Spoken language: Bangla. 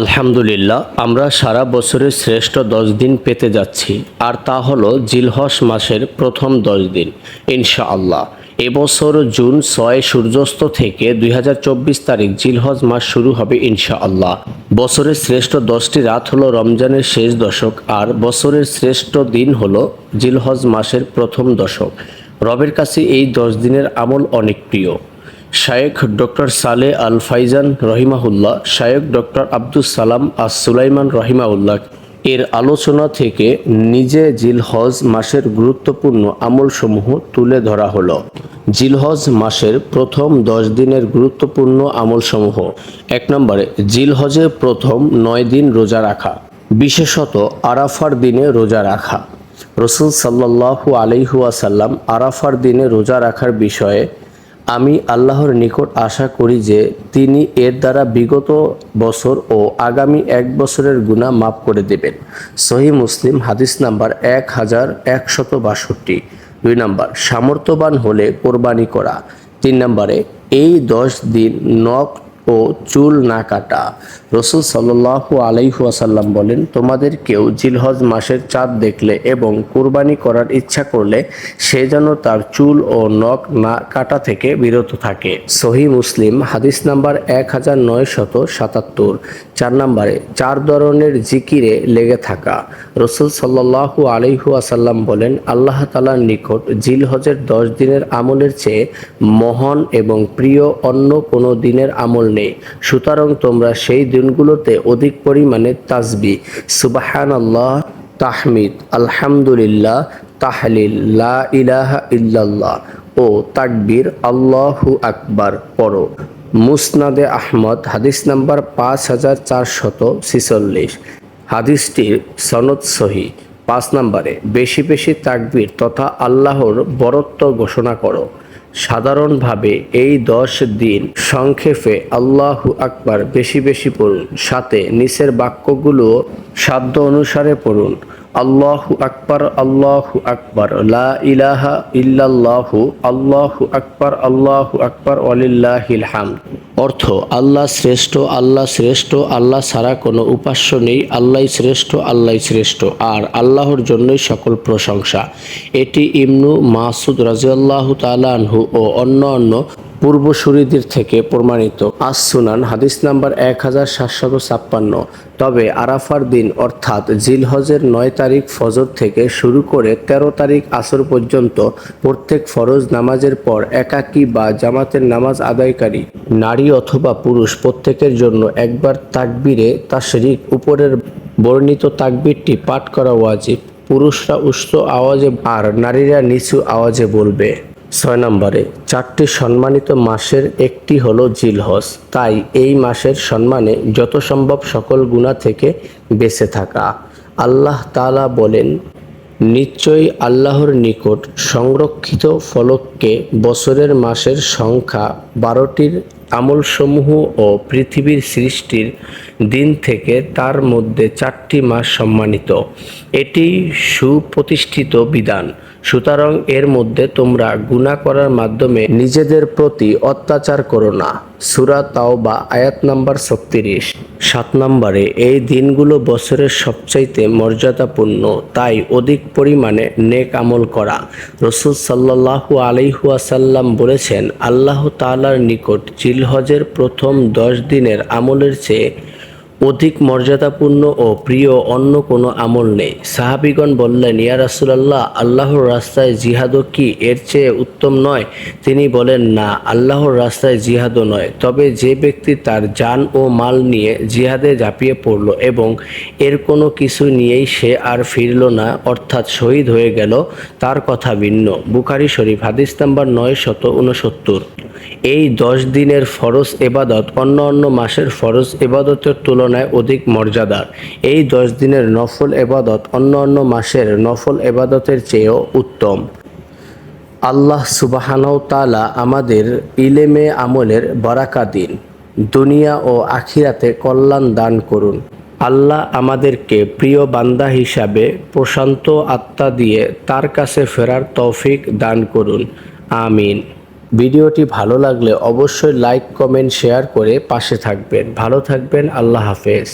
আলহামদুলিল্লাহ, আমরা সারা বছরের শ্রেষ্ঠ দশ দিন পেতে যাচ্ছি, আর তা হলো জিলহস মাসের প্রথম দশ দিন, ইনশাআল্লাহ। এবছর জুন ছয় সূর্যাস্ত থেকে দুই হাজার চব্বিশ তারিখ জিলহজ মাস শুরু হবে, ইনশাআল্লাহ। বছরের শ্রেষ্ঠ দশটি রাত হলো রমজানের শেষ দশক, আর বছরের শ্রেষ্ঠ দিন হলো জিলহজ মাসের প্রথম দশক। রবের কাছে এই দশ দিনের আমল অনেক প্রিয়। শায়েখ ডক্টর সালে আল ফাইজান রহিমাহুল্লাহ, শায়েখ ডক্টর আব্দুস সালাম আস সুলাইমান রহিমাউল্লাহ এর আলোচনা থেকে নিজে জিলহজ মাসের গুরুত্বপূর্ণ আমলসমূহ তুলে ধরা হলো। জিলহজ মাসের প্রথম দশ দিনের গুরুত্বপূর্ণ আমলসমূহ। এক নম্বরে জিলহজের প্রথম নয় দিন রোজা রাখা। বিশেষত আরাফার দিনে রোজা রাখা। রসুল সাল্লাহু আলাইহুয়াসাল্লাম আরাফার দিনে রোজা রাখার বিষয়ে আমি আল্লাহর নিকট আশা করি যে তিনি এর দ্বারা বিগত বছর ও আগামী এক বছরের গুণা মাফ করে দেবেন। সহি মুসলিম হাদিস নাম্বার এক হাজার একশত বাষট্টি। দুই নাম্বার, সামর্থ্যবান হলে কোরবানি করা। তিন নম্বরে, এই দশ দিন নখ ও চুল না কাটা। রসুল সাল্লাহু আলাইহুয়াসাল্লাম বলেন, তোমাদের কেউ জিলহজ মাসের চাঁদ দেখলে এবং কুরবানি করার ইচ্ছা করলে সে যেন তার চুল ও নখ না কাটা থেকে বিরত থাকে। সহি মুসলিম, হাদিস নাম্বার এক হাজার নয় শত সাতাত্তর, চার নম্বরে, চার ধরনের জিকিরে লেগে থাকা। রসুল সাল্লাহু আলাইহুয়াসাল্লাম বলেন, আল্লাহ তালার নিকট জিলহজের দশ দিনের আমলের চেয়ে মহান এবং প্রিয় অন্য কোনো দিনের আমল নেই সুতরাং তোমরা সেই দিনগুলোতে অধিক পরিমাণে তাজবি সুবাহান আল্লাহ তাহমিদ, আলহামদুলিল্লাহ, তাহলিল, লা ইলাহা ইল্লাল্লাহ ও তাকবীর, আল্লাহু আকবার পড়ো। মুসনাদে আহমদ, হাদিস নাম্বার পাঁচ হাজার চারশত ছিচল্লিশ। হাদিসটির সনদ সহি। পাঁচ নম্বরে, বেশি বেশি তাকবীর তথা আল্লাহর বরত্ব ঘোষণা করো। সাধারণভাবে এই দশ দিন সংক্ষেপে আল্লাহু আকবার বেশি বেশি পড়ুন, সাথে নিচের বাক্যগুলো সাধ্য অনুসারে পড়ুন। আল্লাহু আকবর আল্লাহু আকবর, লা ইলাহা ইল্লাল্লাহু, আল্লাহু আকবার আল্লাহু আকবার, ওয়ালিল্লাহিল হামদ। অর্থ, আল্লাহ শ্রেষ্ঠ আল্লাহ শ্রেষ্ঠ, আল্লাহ ছাড়া কোনো উপাস্য নেই, আল্লাহ শ্রেষ্ঠ আল্লাহ শ্রেষ্ঠ, আর আল্লাহর জন্যই সকল প্রশংসা। এটি ইমনু মাসুদ রাজিয়াল্লাহু তালানহু ও অন্য অন্য পূর্বসূরিদের থেকে প্রমাণিত। আস সুনান হাদিস নাম্বার এক হাজার সাতশত ছাপ্পান্ন। তবে আরাফার দিন, অর্থাৎ জিলহজের নয় তারিখ ফজর থেকে শুরু করে ১৩ তারিখ আসর পর্যন্ত প্রত্যেক ফরজ নামাজের পর একাকী বা জামাতের নামাজ আদায়কারী। নারী অথবা পুরুষ প্রত্যেকের জন্য একবার তাকবীরে তাশরিক, উপরের বর্ণিত তাকবিরটি পাঠ করা ওয়াজিব। পুরুষরা উচ্চ আওয়াজে, আর নারীরা নিচু আওয়াজে বলবে। ছয় নম্বরে, চারটি সম্মানিত মাসের একটি হলো জিলহজ। তাই এই মাসের সম্মানে যত সম্ভব সকল গুণা থেকে বেঁচে থাকা। আল্লাহ তাআলা বলেন, নিশ্চয়ই আল্লাহর নিকট সংরক্ষিত ফলককে বছরের মাসের সংখ্যা বারোটির আমলসমূহ ও পৃথিবীর সৃষ্টির দিন থেকে তার মধ্যে চারটি মাস সম্মানিত। এটি সুপ্রতিষ্ঠিত বিধান। সুতরাং এর মধ্যে তোমরা গুণা করার মাধ্যমে নিজেদের প্রতি অত্যাচার করো না। সুরা তাওবা, আয়াত নাম্বার ছত্রিশ। সাত নম্বরে, এই দিনগুলো বছরের সবচাইতে মর্যাদাপূর্ণ, তাই অধিক পরিমাণে নেক আমল করা। রসুল সাল্লাহু আলাইহুয়াসাল্লাম বলেছেন, আল্লাহ তালার নিকট জিলহজের প্রথম দশ দিনের আমলের চেয়ে অধিক মর্যাদাপূর্ণ ও প্রিয় অন্য কোনো আমল নেই। সাহাবিগণ বললেন, ইয়া রাসুলাল্লাহ, আল্লাহর রাস্তায় জিহাদও কি এর চেয়ে উত্তম নয়? তিনি বলেন, না, আল্লাহর রাস্তায় জিহাদও নয়। তবে যে ব্যক্তি তার যান ও মাল নিয়ে জিহাদে ঝাঁপিয়ে পড়ল এবং এর কোনো কিছু নিয়েই সে আর ফিরল না, অর্থাৎ শহীদ হয়ে গেল, তার কথা ভিন্ন। বুখারি শরীফ, হাদিস নাম্বার নয় শত উনসত্তর এই দশ দিনের ফরজ এবাদত অন্য অন্য মাসের ফরজ এবাদতের তুলনায় অধিক মর্যাদার। এই দশ দিনের নফল এবাদত অন্য অন্য মাসের নফল এবাদতের চেয়েও উত্তম। আল্লাহ সুবাহানাও তালা আমাদের ইলেমে আমলের বারাকা দিন। দুনিয়া ও আখিরাতে কল্যাণ দান করুন। আল্লাহ আমাদেরকে প্রিয় বান্দা হিসাবে প্রশান্ত আত্মা দিয়ে তার কাছে ফেরার তৌফিক দান করুন। আমিন। ভিডিওটি ভালো লাগলে অবশ্যই লাইক কমেন্ট শেয়ার করে পাশে থাকবেন। ভালো থাকবেন আল্লাহ হাফেজ।